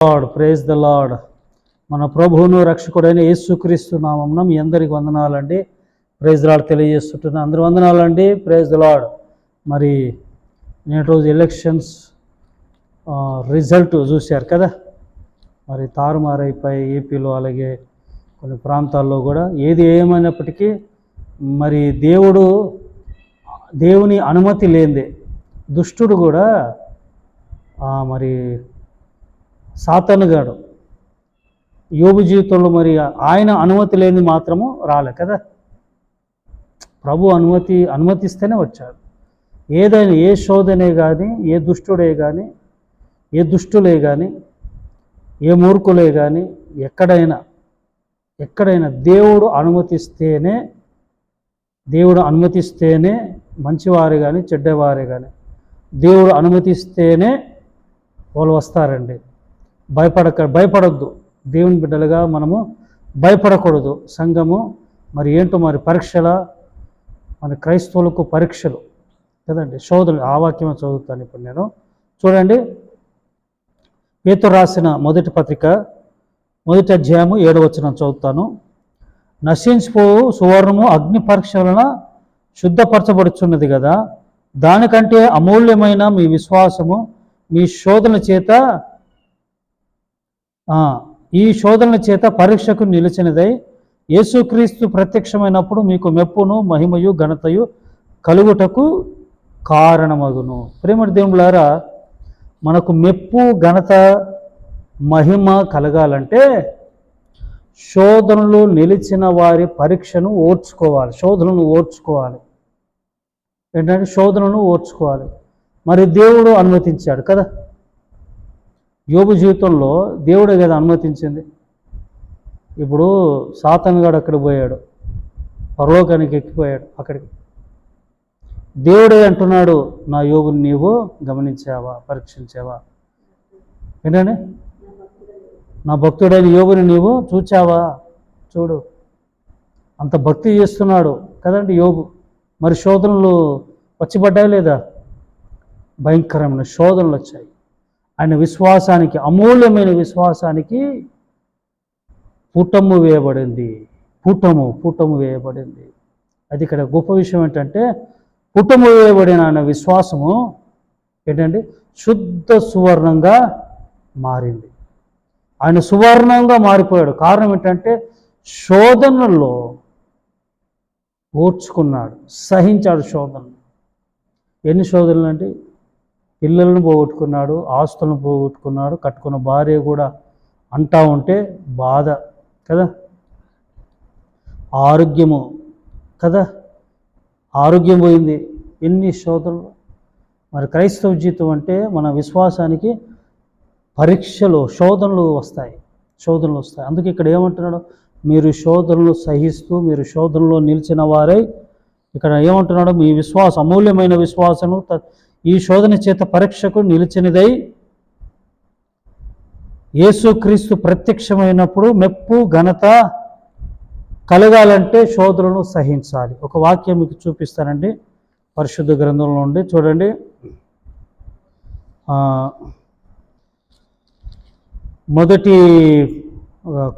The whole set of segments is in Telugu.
లార్డ్ ప్రేజ్ ద లార్డ్ మన ప్రభువును రక్షకుడైన యేసుక్రీస్తు నామమున మీ అందరికి వందనాలండి. ప్రేజ్ లాడ్ తెలియజేస్తుంటున్నా అందరు వందనాలండి. ప్రేజ్ ద లార్డ్ మరి నేటి రోజు ఎలక్షన్స్ రిజల్ట్ చూశారు కదా? మరి తారుమారైపోయి ఏపీలో అలాగే కొన్ని ప్రాంతాల్లో కూడా ఏది ఏమైనప్పటికీ మరి దేవుడు దేవుని అనుమతి లేనిదే దుష్టుడు కూడా మరి సాతనుగాడు యోగు జీవితంలో మరి ఆయన అనుమతి లేని మాత్రము రాలే కదా. ప్రభు అనుమతి అనుమతిస్తేనే వచ్చాడు. ఏదైనా ఏ శోధనే కానీ ఏ దుష్టుడే కానీ ఏ దుష్టులే కానీ ఏ మూర్ఖులే కానీ ఎక్కడైనా ఎక్కడైనా దేవుడు అనుమతిస్తేనే దేవుడు అనుమతిస్తేనే మంచివారు కానీ చెడ్డవారే కానీ దేవుడు అనుమతిస్తేనే వాళ్ళు వస్తారండి. భయపడక భయపడొద్దు. దేవుని బిడ్డలుగా మనము భయపడకూడదు. సంఘము మరి ఏంటో మరి పరీక్షల మన క్రైస్తవులకు పరీక్షలు. కదండి? శోధనలు ఆ వాక్యం చదువుతాను ఇప్పుడు నేను. చూడండి. పేతురు రాసిన మొదటి పత్రిక మొదటి అధ్యాయము ఏడవ వచనం చదువుతాను. నశించిపో సువర్ణము అగ్ని పరీక్ష వలన శుద్ధపరచబడుచున్నది కదా దానికంటే అమూల్యమైన మీ విశ్వాసము మీ శోధన చేత ఈ శోధనల చేత పరీక్షకు నిలిచినదై యేసుక్రీస్తు ప్రత్యక్షమైనప్పుడు మీకు మెప్పును మహిమయు ఘనతయు కలుగుటకు కారణమగును. ప్రేమటి దేవులారా మనకు మెప్పు ఘనత మహిమ కలగాలంటే శోధనలు నిలిచిన వారి పరీక్షను ఓర్చుకోవాలి. శోధనను ఓర్చుకోవాలి. ఏంటంటే శోధనను ఓర్చుకోవాలి. మరి దేవుడు అనుమతించాడు కదా. యోబు జీవితంలో దేవుడే కదా అనుమతించింది. ఇప్పుడు సాతనగాడు అక్కడికి పోయాడు. పరలోకానికి ఎక్కిపోయాడు అక్కడికి. దేవుడే అంటున్నాడు నా యోగుని నీవు గమనించావా? పరీక్షించావా? ఏంటండి? నా భక్తుడైన యోగుని నీవు చూచావా? చూడు అంత భక్తి చేస్తున్నాడు కదండి యోగు మరి శోధనలు వచ్చిపడ్డాయి లేదా? భయంకరమైన శోధనలు వచ్చాయి. ఆయన విశ్వాసానికి అమూల్యమైన విశ్వాసానికి పూటము వేయబడింది. పూటము పూటము వేయబడింది. అది ఇక్కడ గొప్ప విషయం ఏంటంటే పుటము వేయబడిన ఆయన విశ్వాసము ఏంటంటే శుద్ధ సువర్ణంగా మారింది. ఆయన సువర్ణంగా మారిపోయాడు. కారణం ఏంటంటే శోధనలో ఓర్చుకున్నాడు. సహించాడు శోధనలు. ఎన్ని శోధనలు అంటే పిల్లలను పోగొట్టుకున్నాడు ఆస్తులను పోగొట్టుకున్నాడు కట్టుకున్న భార్య కూడా అంటా ఉంటే బాధ కదా? ఆరోగ్యము కదా? ఆరోగ్యం పోయింది. ఎన్ని శోధనలు? మరి క్రైస్తవ జీవితం అంటే మన విశ్వాసానికి పరీక్షలు శోధనలు వస్తాయి శోధనలు వస్తాయి. అందుకే ఇక్కడ ఏమంటున్నాడు? మీరు శోధనలు సహిస్తూ మీరు శోధనలో నిలిచిన వారై ఇక్కడ ఏమంటున్నాడు? మీ విశ్వాసం అమూల్యమైన విశ్వాసము ఈ శోధన చేత పరీక్షకు నిలిచినదై యేసుక్రీస్తు ప్రత్యక్షమైనప్పుడు మెప్పు ఘనత కలగాలంటే శోధనను సహించాలి. ఒక వాక్యం మీకు చూపిస్తానండి. పరిశుద్ధ గ్రంథంలో నుండి చూడండి. మొదటి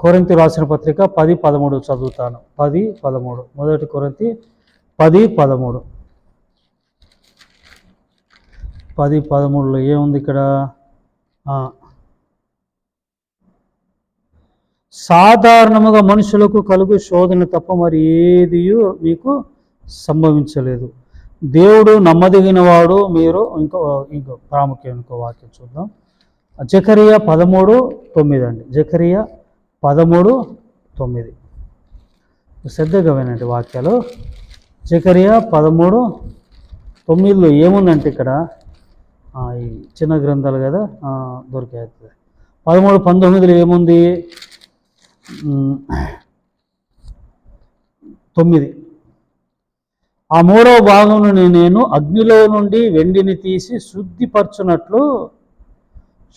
కొరంతి రాసిన పత్రిక పది పదమూడు చదువుతాను. పది పదమూడు. మొదటి కొరంతి పది పదమూడు. పది పదమూడులో ఏముంది ఇక్కడ? సాధారణముగా మనుషులకు కలుగు శోధన తప్ప మరి ఏది మీకు సంభవించలేదు. దేవుడు నమ్మదగిన వాడు మీరు ఇంకో ఇంకో ప్రాముఖ్యం ఇంకో వాక్యం చూద్దాం. జకరియా పదమూడు తొమ్మిది అండి. జకరియా పదమూడు తొమ్మిది. శ్రద్ధగా వినండి వాక్యాలు. జకరియా పదమూడు తొమ్మిదిలో ఏముందంటే ఇక్కడ? ఈ చిన్న గ్రంథాలు కదా దొరికే అవుతుంది పదమూడు పంతొమ్మిదిలో ఏముంది? తొమ్మిది. ఆ మూడవ భాగంలోని నేను అగ్నిలో నుండి వెండిని తీసి శుద్ధిపరచునట్లు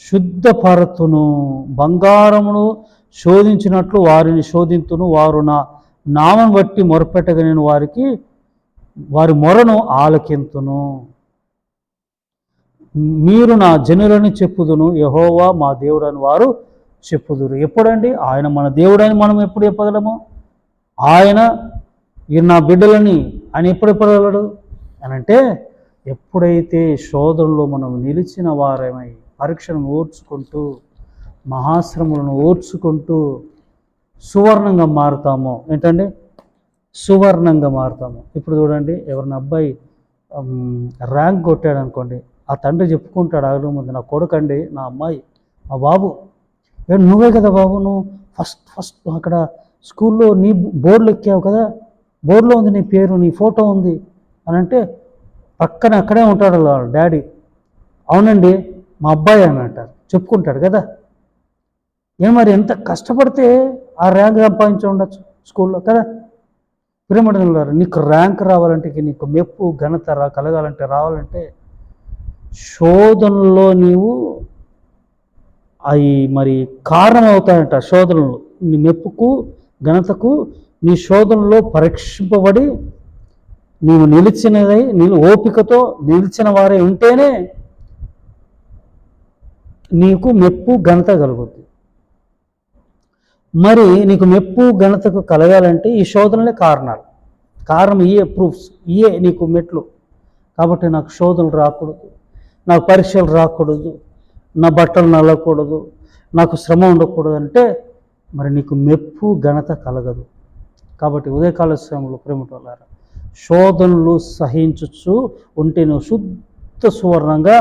శుద్ధపరతును బంగారమును శోధించినట్లు వారిని శోధింతును వారు నా నామం బట్టి మొరపెట్టగా నేను వారికి వారి మొరను ఆలకింతును. మీరు నా జనులని చెప్పుదును యహోవా మా దేవుడు అని వారు చెప్పుదురు. ఎప్పుడండి? ఆయన మన దేవుడని మనం ఎప్పుడు చెప్పగలము? ఆయన ఈ నా బిడ్డలని ఆయన ఎప్పుడు చెప్పగలడు? అని అంటే ఎప్పుడైతే శోధనలో మనం నిలిచిన వారమై పరీక్షను ఓర్చుకుంటూ మహాశ్రములను ఓర్చుకుంటూ సువర్ణంగా మారుతామో? ఏంటండి? సువర్ణంగా మారుతాము. ఇప్పుడు చూడండి ఎవరిన అబ్బాయి ర్యాంక్ కొట్టాడు అనుకోండి ఆ తండ్రి చెప్పుకుంటాడు అడగడం ముందు నా కొడుకండి నా అమ్మాయి మా బాబు. నువ్వే కదా బాబు నువ్వు ఫస్ట్ ఫస్ట్ అక్కడ స్కూల్లో నీ బోర్డులు ఎక్కావు కదా బోర్డులో ఉంది నీ పేరు నీ ఫోటో ఉంది. అని అంటే పక్కన అక్కడే ఉంటాడు డాడీ. అవునండి మా అబ్బాయి అని అంటారు. చెప్పుకుంటాడు కదా. ఏం మరి ఎంత కష్టపడితే ఆ ర్యాంక్ సంపాదించి ఉండొచ్చు స్కూల్లో కదా? పిరమిడన్నారు నీకు ర్యాంక్ రావాలంటే నీకు మెప్పు ఘనత రా కలగాలంటే రావాలంటే శోధనలో నీవు అవి మరి కారణమవుతాయంట శోధనలు. నీ మెప్పుకు ఘనతకు నీ శోధనలో పరీక్షింపబడి నీవు నిలిచినదై నీవు ఓపికతో నిలిచిన వారే ఉంటేనే నీకు మెప్పు ఘనత కలుగుద్ది. మరి నీకు మెప్పు ఘనతకు కలగాలంటే ఈ శోధనలే కారణాలు. కారణం ఇయే ప్రూఫ్స్. ఇయే నీకు మెట్లు. కాబట్టి నాకు శోధనలు రాకూడదు. నాకు పరీక్షలు రాకూడదు నా బట్టలు నల్లకూడదు నాకు శ్రమ ఉండకూడదు అంటే మరి నీకు మెప్పు ఘనత కలగదు. కాబట్టి ఉదయకాల సమయంలో ప్రేమటోళ్ళారా శోధనలు సహించచ్చు ఉంటే నువ్వు శుద్ధ సువర్ణంగా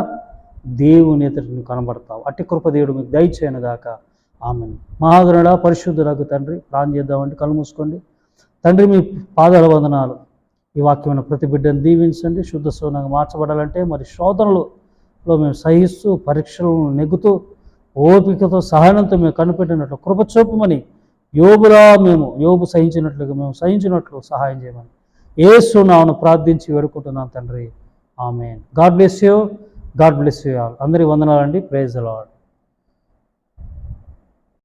దేవుని ఎదుట నువ్వు కనబడతావు. అట్టి కృప దేవుడు మీకు దయచేయను గాక. ఆమె మహాగరుడ పరిశుద్ధులకు తండ్రి ప్రాణం చేద్దామంటే కళ్ళు మూసుకోండి. తండ్రి మీ పాదాల వందనాలు. ఈ వాక్యమైన ప్రతి బిడ్డను దీవించండి. శుద్ధ సువర్ణంగా మార్చబడాలంటే మరి శోధనలు లో మేము సహిస్తూ పరీక్షలను నెగ్గుతూ ఓపికతో సహనంతో మేము కనిపెట్టినట్లు కృపచూపమని యోబులా మేము యోబు సహించినట్లుగా మేము సహించినట్లు సహాయం చేయమని ఏసు నామను ప్రార్థించి వేడుకుంటున్నాను తండ్రి. ఆమె God bless you. God bless you all. అందరి వందనాలండి. Praise lord